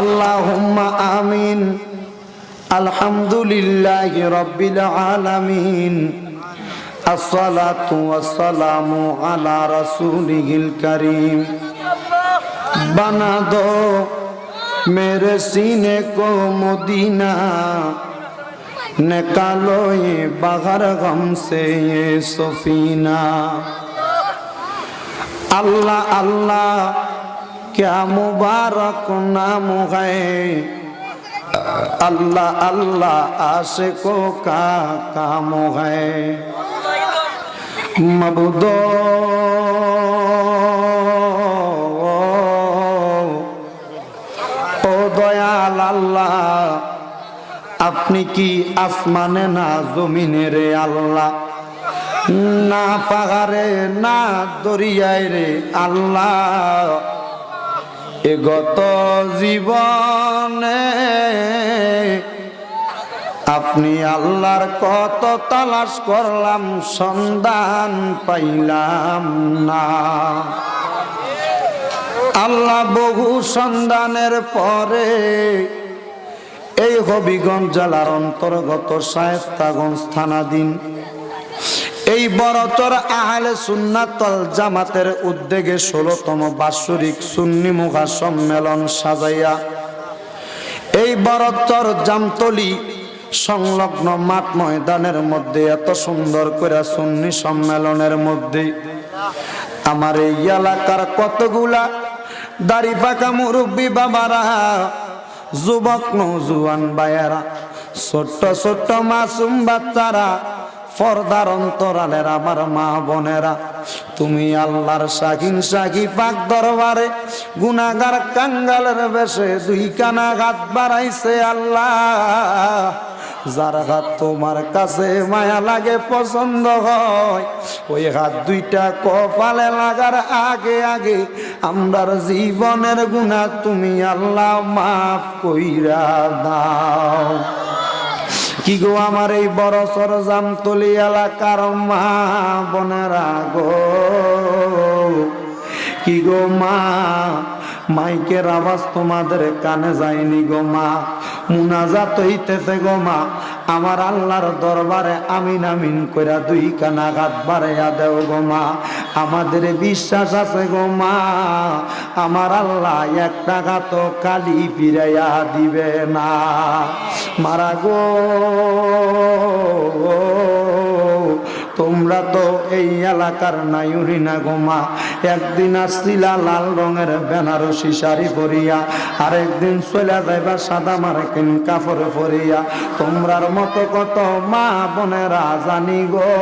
আল্লাহুম্মা আমিন। আলহামদুলিল্লাহ রব্বিল আলামিন। আসসালাতু ওয়াসসালামু আলা রাসূলিহিল কারীম। বানা দো মেরে সিনে কো মদিনা। निकालो ये बाहर गम से এ सफीना अल्लाह আল্লাহ क्या मुबारक नाम है अल्लाह अल्लाह आशिकों का काम है मबुदो ও দয়াল আল্লাহ আপনি কি আসমানে না জমিনে রে আল্লাহ না পাহাড়ে না দরিয়ায় রে আল্লাহ এ গত জীবনে আপনি আল্লাহর কত তালাশ করলাম, সন্ধান পাইলাম না। আল্লাহ বহু সন্ধানের পরে এই হবিগঞ্জ জেলার অন্তর্গত শায়েস্তাগঞ্জ থানাধীন এই বড়চর আহলে সুন্নাতল জামাতের উদ্যোগে ষোলতম বাৎসরিক সুন্নি মুখা সম্মেলন সাজাইয়া এই বড়চর জামতলি সংলগ্ন মাঠ ময়দানের মধ্যে এত সুন্দর করে সুন্নি সম্মেলনের মধ্যে আমার এই এলাকার কতগুলা দাড়ি পাকা মুরব্বী বাবারা, যুবক নৌজুয়ান বায়ারা ছোট্ট ছোট্ট মাসুম বাচ্চারা পর্দার অন্তরালের আমার মা বোনেরা, তুমি আল্লাহর শাকিন শাকি পাক দরবারে গুনাগার কাঙ্গালের বেশে দুই কানা হাত বাড়াইছে আল্লাহ। যার হাত তোমার কাছে মায়া লাগে, পছন্দ হয়, ওই হাত দুইটা কপালে লাগার আগে আগে আমরার জীবনের গুণা তুমি আল্লাহ মাফ কইরা দাও। কি গো আমার এই বড় সরজাম তলি এলাকার মা বোনেরা গো? কি গো মা, মাইকের আওয়াজ তোমাদের কানে যায়নি গো মা? মুনাজাত হইতেছে গো মা। আমার আল্লাহর দরবারে আমিন আমিন কইরা দুই কানা গাত বাড়াইয়া দেও গো মা। আমাদের বিশ্বাস আছে গো মা, আমার আল্লাহ এক টাকা তো কালি ফিরাইয়া দিবে না। মারা গো। তোমরা তো এই এলাকার নাইউরি না গোমা একদিন আসছিলা লাল রঙের বেনারসি শাড়ি পরিয়া, আরেকদিন চলে যাইবা সাদা মার্কিন কাপড় পরিয়া। তোমরার মতো কত মা বোনেরা জানি গো।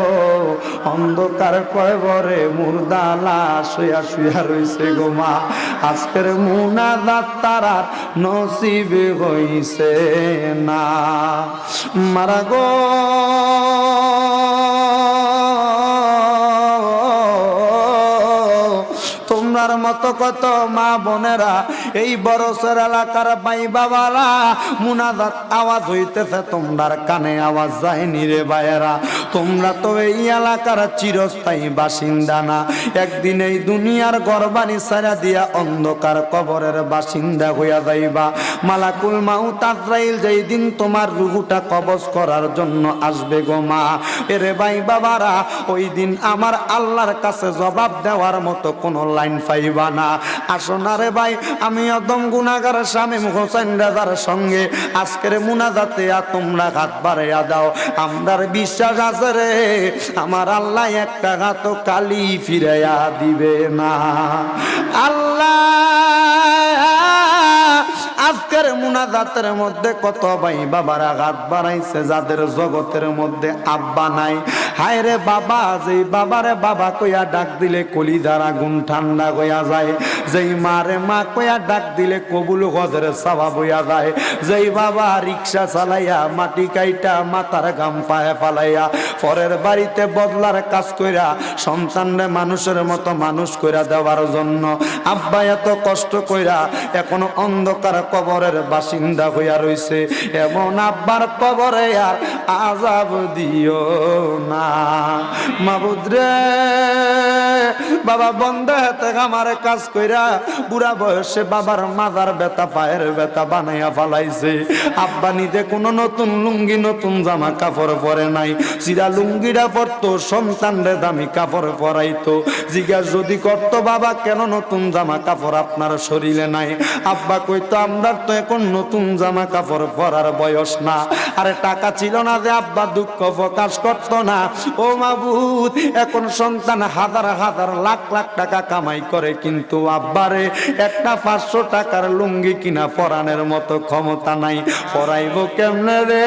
অন্ধকার কয়বরে মুর্দালা শুয়া শুয়া রইছে গো মা। আজকের মুনা দাত্তারার নসিবে হইছে না। মারা গো কত মা বোনেরা এই বরসের এলাকার বাই বাবারা, মুনাজাত আওয়াজ হইতেছে, তোমরার কানে আওয়াজ যায়নি রে বায়েরা তোমরা তো এই এলাকার চিরস্থায়ী বাসিন্দা না। একদিন এই দুনিয়ার গরবানি সারা দিয়া অন্ধকার কবরের বাসিন্দা হইয়া যাইবা। মালাকুল মাউত আজরাইল যেই দিন তোমার রুহুটা কবজ করার জন্য আসবে গো মা। এরে ভাই বাবারা ওই দিন আমার আল্লাহর কাছে জবাব দেওয়ার মতো কোনো লাইন পাইবা না। আসো রে ভাই, আমি অদম গুণাগার স্বামী হোসেন সঙ্গে। আজকের মুনাজাতে তোমরা হাত বিশ্বাস আছে রে, আমার আল্লাহ একটা হাত কালি ফিরাইয়া দিবে না। আল্লাহ আজকের মুনাজাতের মধ্যে কত ভাই বাবার আঘাত বাড়াইছে যাদের জগতের মধ্যে আব্বা নাই। হায় রে বাবা, যেই বাবারে বাবা কইয়া ডাক দিলে কলি দ্বারা গুণ ঠান্ডা হইয়া যায়। যেই মারে মা কইয়া ডাক দিলে কবুল গজের সাবা বইয়া যায়। যেই বাবা রিক্সা চালাইয়া মাটি কাইটা মাথার গাম পায়ে ফালাইয়া পরের বাড়িতে বদলার কাজ কইরা সন্তানরে মানুষের মতো মানুষ কইরা দেওয়ার জন্য আব্বা এত কষ্ট কইরা এখনও অন্ধকার কবরের বাসিন্দা হইয়া রইছে। এমন আব্বার কবরে আর আজাব দিও না। মাবুদ্রে বাবা বন্ধ হাতে আমার কাজ কইরা বুড়া বয়সে বাবার মাথার ব্যথা, পায়ের ব্যথা বানাইয়া ফালাইছে। আব্বা নিতে কোনো নতুন লুঙ্গি, নতুন জামা কাপড় পরে নাই। চিরা লুঙ্গিটা পরতো, সন্তানরে দামি কাপড় পরাইতো। জিজ্ঞাস যদি করতো, বাবা, কেন নতুন জামা কাপড় আপনার শরীরে নাই? আব্বা কইতো আমরা তো এখন নতুন জামা কাপড় পরার বয়স না। আরে টাকা ছিল না যে আব্বা দুঃখ প্রকাশ করতো না। ও মাবুদ, এখন সন্তান হাজার হাজার লাখ লাখ টাকা কামাই করে কিন্তু আব্বারে একটা পাঁচশো টাকার লুঙ্গি কিনা পরানের মতো ক্ষমতা নাই। পরাইব কেমনে রে?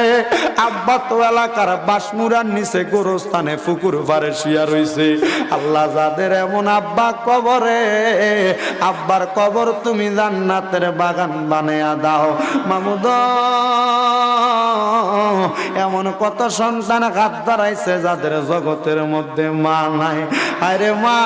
আব্বা তো এলাকার বাসমুরার নিচে গোরস্থানে পুকুর পারে শুয়া রইছে। আল্লাহ যাদের এমন আব্বা কবরে, আব্বার কবর তুমি জান্নাতের বাগান বানিয়া দাও মামুদ। এমন কত সন্তান হাত দাঁড়াইছে যাদের জগতের মধ্যে মা নাই। আরে মা।